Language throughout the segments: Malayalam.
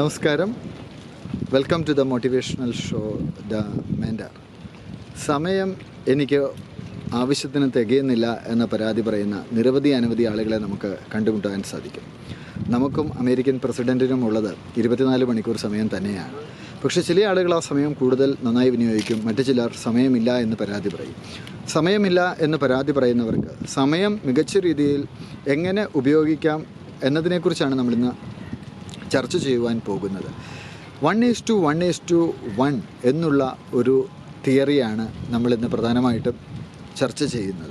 നമസ്കാരം. Welcome to the motivational show the mentor സമയം എനിക്ക് ആവശ്യത്തിന് തികയുന്നില്ല എന്ന പരാതി പറയുന്ന നിരവധി അനവധി ആളുകളെ നമുക്ക് കണ്ടുമുട്ടാൻ സാധിക്കും. നമുക്കും അമേരിക്കൻ പ്രസിഡന്റിനും ഉള്ളത് ഇരുപത്തിനാല് മണിക്കൂർ സമയം തന്നെയാണ്. പക്ഷേ ചില ആളുകൾ ആ സമയം കൂടുതൽ നന്നായി വിനിയോഗിക്കും മറ്റു ചിലർ സമയമില്ല എന്ന് പരാതി പറയും. സമയമില്ല എന്ന് പരാതി പറയുന്നവർക്ക് സമയം മികച്ച രീതിയിൽ എങ്ങനെ ഉപയോഗിക്കാം എന്നതിനെക്കുറിച്ചാണ് നമ്മളിന്ന് ചർച്ച ചെയ്യുവാൻ പോകുന്നത്. One is two one is two one എന്നുള്ള ഒരു തിയറിയാണ് നമ്മളിന്ന് പ്രധാനമായിട്ടും ചർച്ച ചെയ്യുന്നത്.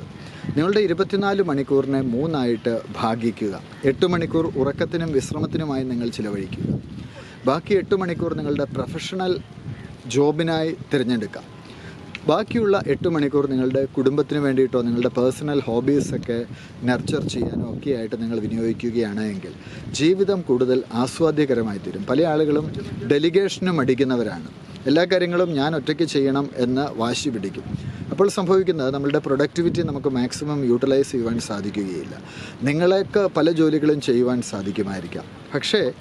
നിങ്ങളുടെ ഇരുപത്തിനാല് മണിക്കൂറിനെ മൂന്നായിട്ട് ഭാഗിക്കുക. എട്ട് മണിക്കൂർ ഉറക്കത്തിനും വിശ്രമത്തിനുമായി നിങ്ങൾ ചിലവഴിക്കുക. ബാക്കി എട്ട് മണിക്കൂർ നിങ്ങളുടെ പ്രൊഫഷണൽ ജോബിനായി തിരഞ്ഞെടുക്കാം ബാക്കിയുള്ള എട്ട് മണിക്കൂർ നിങ്ങളുടെ കുടുംബത്തിന് വേണ്ടിയിട്ടോ നിങ്ങളുടെ പേഴ്സണൽ ഹോബീസൊക്കെ നർച്ചർ ചെയ്യാനോ ഒക്കെ ആയിട്ട് നിങ്ങൾ വിനിയോഗിക്കുകയാണ് എങ്കിൽ ജീവിതം കൂടുതൽ ആസ്വാദ്യകരമായി തീരും. പല ആളുകളും ഡെലിഗേഷനും അടിക്കുന്നവരാണ് എല്ലാ കാര്യങ്ങളും ഞാൻ ഒറ്റയ്ക്ക് ചെയ്യണം എന്ന് വാശി പിടിക്കും. അപ്പോൾ സംഭവിക്കുന്നത് നമ്മളുടെ പ്രൊഡക്ടിവിറ്റി നമുക്ക് മാക്സിമം യൂട്ടിലൈസ് ചെയ്യുവാൻ സാധിക്കുകയില്ല. നിങ്ങൾക്ക് പല ജോലികളും ചെയ്യുവാൻ സാധിക്കുമായിരിക്കാം. പക്ഷേ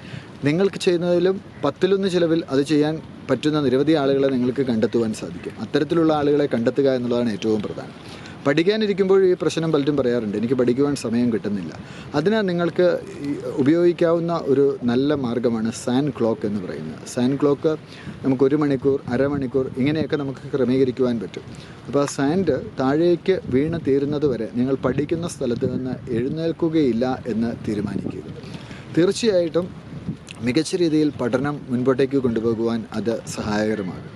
നിങ്ങൾക്ക് ചെയ്യുന്നതിലും പത്തിലൊന്ന് ചിലവിൽ അത് ചെയ്യാൻ പറ്റുന്ന നിരവധി ആളുകളെ നിങ്ങൾക്ക് കണ്ടെത്തുവാൻ സാധിക്കും. അത്തരത്തിലുള്ള ആളുകളെ കണ്ടെത്തുക എന്നുള്ളതാണ് ഏറ്റവും പ്രധാനം. പഠിക്കാനിരിക്കുമ്പോൾ ഈ പ്രശ്നം പലരും പറയാറുണ്ട്. എനിക്ക് പഠിക്കുവാൻ സമയം കിട്ടുന്നില്ല. അതിനാൽ നിങ്ങൾക്ക് ഉപയോഗിക്കാവുന്ന ഒരു നല്ല മാർഗമാണ് സാൻ ക്ലോക്ക് എന്ന് പറയുന്നത്. സാൻ ക്ലോക്ക് നമുക്ക് ഒരു മണിക്കൂർ അരമണിക്കൂർ ഇങ്ങനെയൊക്കെ നമുക്ക് ക്രമീകരിക്കുവാൻ പറ്റും. അപ്പോൾ ആ സാൻഡ് താഴേക്ക് വീണ് തീരുന്നത് വരെ നിങ്ങൾ പഠിക്കുന്ന സ്ഥലത്ത് നിന്ന് എഴുന്നേൽക്കുകയില്ല എന്ന് തീരുമാനിക്കുക. തീർച്ചയായിട്ടും മികച്ച രീതിയിൽ പഠനം മുൻപോട്ടേക്ക് കൊണ്ടുപോകുവാൻ അത് സഹായകരമാകും.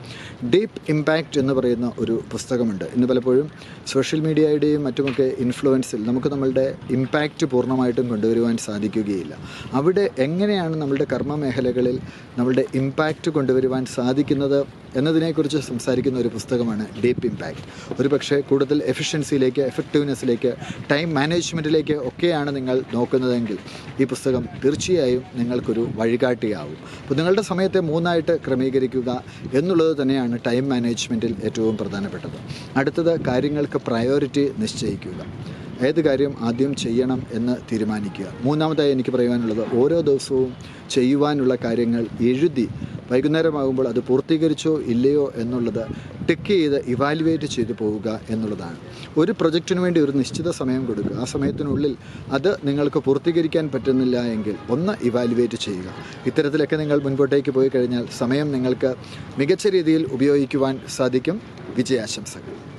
ഡീപ്പ് ഇമ്പാക്റ്റ് എന്ന് പറയുന്ന ഒരു പുസ്തകമുണ്ട്. ഇന്ന് പലപ്പോഴും സോഷ്യൽ മീഡിയയുടെയും മറ്റുമൊക്കെ ഇൻഫ്ലുവൻസിൽ നമുക്ക് നമ്മളുടെ ഇമ്പാക്റ്റ് പൂർണമായിട്ടും കൊണ്ടുവരുവാൻ സാധിക്കുകയില്ല. അവിടെ എങ്ങനെയാണ് നമ്മളുടെ കർമ്മ മേഖലകളിൽ നമ്മളുടെ ഇമ്പാക്റ്റ് കൊണ്ടുവരുവാൻ സാധിക്കുന്നത് എന്നതിനെക്കുറിച്ച് സംസാരിക്കുന്ന ഒരു പുസ്തകമാണ് ഡീപ്പ് ഇമ്പാക്റ്റ് ഒരു പക്ഷേ കൂടുതൽ എഫിഷ്യൻസിയിലേക്ക് എഫക്റ്റീവ്നെസ്സിലേക്ക് ടൈം മാനേജ്മെന്റിലേക്ക് ഒക്കെയാണ് നിങ്ങൾ നോക്കുന്നതെങ്കിൽ ഈ പുസ്തകം തീർച്ചയായും നിങ്ങൾക്കൊരു വഴികാട്ടിയാവും. അപ്പോൾ നിങ്ങളുടെ സമയത്തെ മൂന്നായിട്ട് ക്രമീകരിക്കുക എന്നുള്ളത് തന്നെയാണ് ടൈം മാനേജ്മെന്റിൽ ഏറ്റവും പ്രധാനപ്പെട്ടത്. അടുത്തത് കാര്യങ്ങൾക്ക് പ്രയോറിറ്റി നിശ്ചയിക്കുക. ഏത് കാര്യം ആദ്യം ചെയ്യണം എന്ന് തീരുമാനിക്കുക. മൂന്നാമതായി എനിക്ക് പറയുവാനുള്ളത് ഓരോ ദിവസവും ചെയ്യുവാനുള്ള കാര്യങ്ങൾ എഴുതി വൈകുന്നേരമാകുമ്പോൾ അത് പൂർത്തീകരിച്ചോ ഇല്ലയോ എന്നുള്ളത് ടിക്ക് ചെയ്ത് ഇവാലുവേറ്റ് ചെയ്തു പോവുക എന്നുള്ളതാണ്. ഒരു പ്രൊജക്റ്റിന് വേണ്ടി ഒരു നിശ്ചിത സമയം കൊടുക്കുക. ആ സമയത്തിനുള്ളിൽ അത് നിങ്ങൾക്ക് പൂർത്തീകരിക്കാൻ പറ്റുന്നില്ല എങ്കിൽ ഒന്ന് ഇവാലുവേറ്റ് ചെയ്യുക. ഇത്തരത്തിലൊക്കെ നിങ്ങൾ മുൻപോട്ടേക്ക് പോയി കഴിഞ്ഞാൽ സമയം നിങ്ങൾക്ക് മികച്ച രീതിയിൽ ഉപയോഗിക്കുവാൻ സാധിക്കും. വിജയാശംസകൾ.